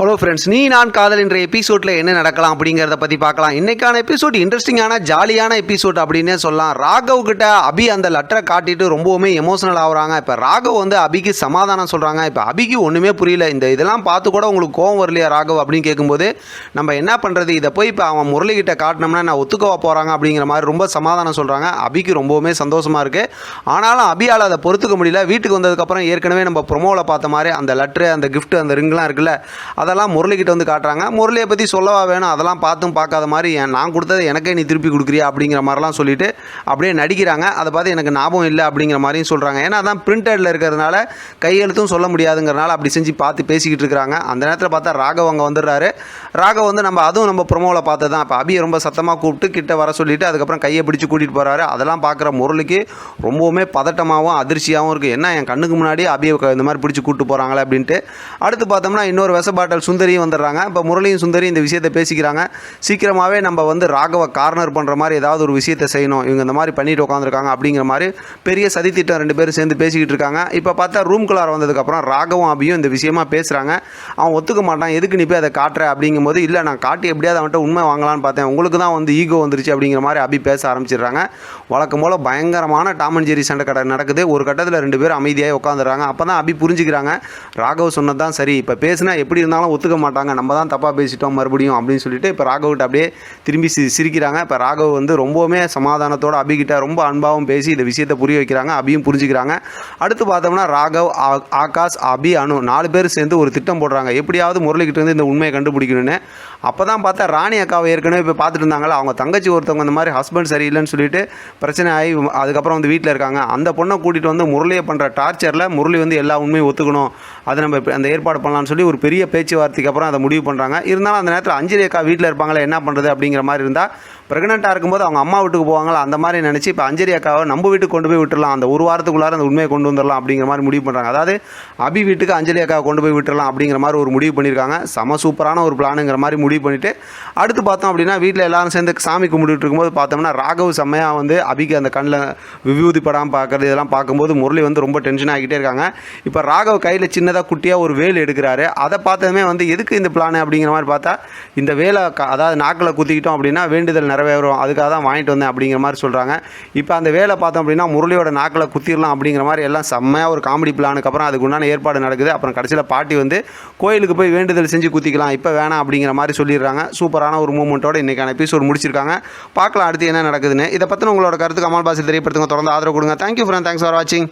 Hello friends நீ நான் காதல் என்ற எபிசோடில் என்ன நடக்கலாம் அப்படிங்கிறத பற்றி பார்க்கலாம். இன்னைக்கான எபிசோட் இன்ட்ரெஸ்டிங்கான ஜாலியான எபிசோட் அப்படின்னே சொல்லலாம். ராகவ் கிட்ட அபி அந்த லெட்டரை காட்டிட்டு ரொம்பவுமே எமோஷனல் ஆகுறாங்க. இப்போ ராகவ் வந்து அபிக்கு சமாதானம் சொல்கிறாங்க இப்போ அபிக்கு ஒன்றுமே புரியல. இந்த இதெல்லாம் பார்த்து கூட உங்களுக்கு கோவம் வரலையா ராகவ் அப்படின்னு கேட்கும்போது நம்ம என்ன பண்ணுறது இதை போய் இப்போ அவன் முரளி கிட்ட காட்டினோம்னா நான் ஒத்துக்கவா போகிறாங்க அப்படிங்கிற மாதிரி ரொம்ப சமாதானம் சொல்கிறாங்க அபிக்கு ரொம்பவுமே சந்தோஷமாக இருக்குது ஆனாலும் அபியால் அதை பொறுத்துக்க முடியல. வீட்டுக்கு வந்ததுக்கப்புறம் ஏற்கனவே நம்ம ப்ரொமோவில் பார்த்த மாதிரி அந்த லெட்ரு அந்த கிஃப்ட் அந்த ரிங்லாம் இருக்குல்ல அதெல்லாம் முரளிக்கிட்ட வந்து காட்டுறாங்க. முரளியை பற்றி சொல்லவா வேணும்? அதெல்லாம் பார்த்தும் பார்க்காத மாதிரி நான் கொடுத்தது எனக்கே நீ திருப்பி கொடுக்குறியா? அப்படிங்கிற மாதிரிலாம் சொல்லிட்டு அப்படியே நடிக்கிறாங்க. அதை பார்த்து எனக்கு ஞாபகம் இல்லை அப்படிங்கிற மாதிரியும் சொல்கிறாங்க ஏன்னா அதான் பிரிண்டடில் இருக்கிறதுனால கையெழுத்தும் சொல்ல முடியாதுங்கிறனால அப்படி செஞ்சு பார்த்து பேசிக்கிட்டு இருக்கிறாங்க. அந்த நேரத்தில் பார்த்தா ராகவ் அங்கே வந்துடுறாரு. ராகவ் வந்து நம்ம அதுவும் நம்ம ப்ரொமோவில் பார்த்தது தான். இப்போ அபியை ரொம்ப சத்தமாக கூப்பிட்டு கிட்ட வர சொல்லிவிட்டு அதுக்கப்புறம் கையை பிடிச்சி கூட்டிகிட்டு போகிறாரு அதெல்லாம் பார்க்குற முரளிக்கு ரொம்பவுமே பதட்டமாகவும் அதிர்ச்சியாகவும் இருக்குது என்ன என் கண்ணுக்கு முன்னாடி அபியை இந்த மாதிரி பிடிச்சி கூப்பிட்டு போகிறாங்களே அப்படின்ட்டு. அடுத்து பார்த்தோம்னா இன்னொரு விச பாட்டல் சுந்தரியும் வந்துடுறாங்க. இப்போ முரளியும் சுந்தரி இந்த விஷயத்தை பேசிக்கிறாங்க. சீக்கிரமாகவே நம்ம வந்து ராகவ கார்னர் பண்ணுற மாதிரி ஏதாவது ஒரு விஷயத்தை செய்யணும். இவங்க இந்த மாதிரி பண்ணிட்டு உட்காந்துருக்காங்க அப்படிங்கிற மாதிரி பெரிய சதித்திட்டம் ரெண்டு பேரும் சேர்ந்து பேசிக்கிட்டு இருக்காங்க. இப்போ பார்த்தா ரூம்குள்ளார வந்ததுக்கப்புறம் ராகவும் அபியும் இந்த விஷயமா பேசுகிறாங்க அவன் ஒத்துக்க மாட்டான். எதுக்கு நீ போய் அதை காட்டுற அப்படிங்கும்போது இல்லை நான் காட்டி எப்படியாவது அவன்கிட்ட உண்மை வாங்கலாம்னு பார்த்தேன். உங்களுக்கு தான் வந்து ஈகோ வந்துருச்சு அப்படிங்கிற மாதிரி அபி பேச ஆரம்பிச்சிடுறாங்க. வழக்கம் போல் பயங்கரமான டாம் அண்ட் ஜெரி சண்டை கடை நடக்குது. ஒரு கட்டத்தில் ரெண்டு பேரும் அமைதியாக உட்காந்துடுறாங்க அப்போ தான் அபி புரிஞ்சுக்கிறாங்க. ராகவ் சொன்னது தான் சரி. இப்போ பேசினா எப்படி இருந்தால் இருந்தாலும் ஒத்துக்க மாட்டாங்க. நம்ம தான் தப்பாக பேசிட்டோம் மறுபடியும் அப்படின்னு சொல்லிட்டு இப்போ ராகவ்கிட்ட அப்படியே திரும்பி சி சிரிக்கிறாங்க. இப்போ ராகவ் வந்து ரொம்பவுமே சமாதானத்தோட அபிகிட்ட ரொம்ப அன்பாகவும் பேசி இந்த விஷயத்தை புரிய வைக்கிறாங்க. அபியும் புரிஞ்சுக்கிறாங்க. அடுத்து பார்த்தோம்னா ராகவ் ஆ- ஆகாஷ் அபி அனு நாலு பேர் சேர்ந்து ஒரு திட்டம் போடுறாங்க. எப்படியாவது முரளிக்கிட்ட இருந்து இந்த உண்மையை கண்டுபிடிக்கணும்னு. அப்போ தான் பார்த்தா ராணி அக்காவை ஏற்கனவே இப்போ பார்த்துட்டு இருந்தாங்களா அவங்க தங்கச்சி ஒருத்தவங்க இந்த மாதிரி ஹஸ்பண்ட் சரியில்லைன்னு சொல்லிட்டு பிரச்சனை ஆகி அதுக்கப்புறம் வந்து வீட்டில் இருக்காங்க. அந்த பொண்ணை கூட்டிகிட்டு வந்து முரளியை பண்ணுற டார்ச்சரில் முரளி வந்து எல்லா உண்மையும் ஒத்துக்கணும். அதை நம்ம இப்ப அந்த ஏற்பாடு பண்ணலாம்னு சொல்லி ஒரு பெரிய பேச்சுவார்த்தைக்கு அப்புறம் அதை முடிவு பண்ணுறாங்க இருந்தாலும் அந்த நேரத்தில் அஞ்சலி அக்கா வீட்டில் இருப்பாங்களே என்ன பண்ணுறது அப்படிங்கிற மாதிரி இருந்தால் ப்ரெக்னெண்ட்டாக இருக்கும்போது அவங்க அம்மா வீட்டுக்கு போவாங்களா? அந்த மாதிரி நினச்சி இப்போ அஞ்சலி அக்காவை நம்ம வீட்டுக்கு கொண்டு போய் விட்டுறலாம். அந்த ஒரு வாரத்துக்குள்ளார அந்த உண்மையை கொண்டு வந்துடலாம் அப்படிங்கிற மாதிரி முடிவு பண்ணுறாங்க அதாவது அபி வீட்டுக்கு அஞ்சலி அக்காவை கொண்டு போய் விட்டுறலாம் அப்படிங்கிற மாதிரி ஒரு முடிவு பண்ணியிருக்காங்க. செம சூப்பரான ஒரு பிளானுங்கிற மாதிரி முடிவு பண்ணிவிட்டு அடுத்து பார்த்தோம் அப்படின்னா வீட்டில் எல்லாரும் சேர்ந்து சாமி கும்பிட்டு இருக்கும்போது பார்த்தோம்னா ராகவ் செம்மையாக வந்து அபிக்கு அந்த கண்ணில் விபூதி படம் பார்க்குறது இதெல்லாம் பார்க்கும்போது முரளி வந்து ரொம்ப டென்ஷன் ஆகிட்டே இருக்காங்க. இப்போ ராகவ் கையில் சின்னதாக குட்டியாக ஒரு வேல் எடுக்கிறாரு. அதை பார்த்ததுமே வந்து எதுக்கு இந்த பிளான் அப்படிங்கிற மாதிரி பார்த்தா இந்த வேலை க- அதாவது நாக்கில் குத்திக்கிட்டோம் அப்படின்னா வேண்டுதல் வரும். அதுக்காக தான் வாங்கிட்டு வந்தேன் அப்படிங்கிற மாதிரி சொல்கிறாங்க இப்போ அந்த வேலை பார்த்தோம் அப்படின்னா முரளியோட நாக்கில் குத்திடலாம் அப்படிங்கிற மாதிரி எல்லாம் செம்மையாக ஒரு காமெடி பிளானுக்கு அப்புறம் அதுக்கு உண்டான ஏற்பாடு நடக்குது. அப்புறம் கடைசியில் பாட்டி வந்து கோயிலுக்கு போய் வேண்டுதல் செஞ்சு குத்திக்கலாம் இப்போ வேணாம் அப்படிங்கிற மாதிரி சொல்லிடுறாங்க. சூப்பரான ஒரு மூமெண்ட்டோட இன்றைக்கான எபிசோட் முடிச்சிருக்காங்க. பார்க்கலாம் அடுத்து என்ன நடக்குதுன்னு. இதை பற்றின உங்களோட கருத்து கமல் பாசி தெரியப்படுத்துங்க. தொடர்ந்து ஆதரவு கொடுங்க. தேங்க்யூ ஃப்ரெண்ட் தேங்க்ஸ் ஃபார் வாட்சிங்